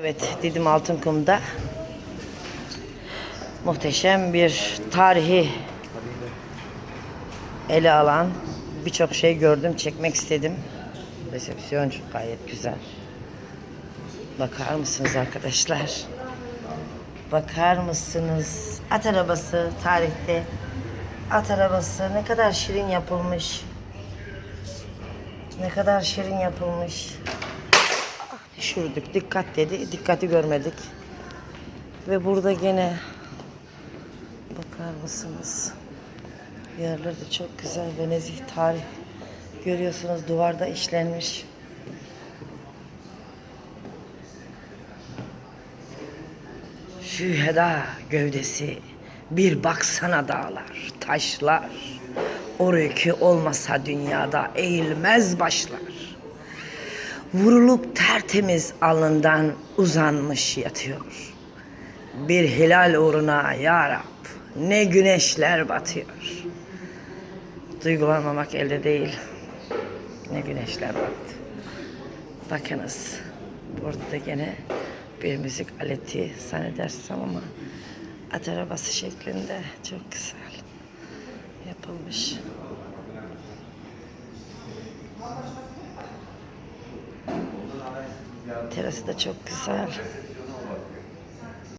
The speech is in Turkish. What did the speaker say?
Evet, Didim Altınkum'da muhteşem bir tarihi ele alan birçok şey gördüm, çekmek istedim. Resepsiyon çok gayet güzel. Bakar mısınız arkadaşlar? Bakar mısınız? At arabası tarihte. At arabası ne kadar şirin yapılmış. Ne kadar şirin yapılmış. Düşürdük. Dikkat dedi. Dikkati görmedik. Ve burada gene bakar mısınız? Yerler de çok güzel ve nezih tarih. Görüyorsunuz duvarda işlenmiş. Şüheda gövdesi bir baksana dağlar, taşlar. O olmasa dünyada eğilmez başlar. Vurulup tertemiz alnından uzanmış yatıyor. Bir hilal uğruna ya Rab ne güneşler batıyor. Duygulanmamak elde değil. Ne güneşler battı. Bakınız. Burada da gene bir müzik aleti zannedersem ama at arabası şeklinde çok güzel yapılmış. Terası da çok güzel.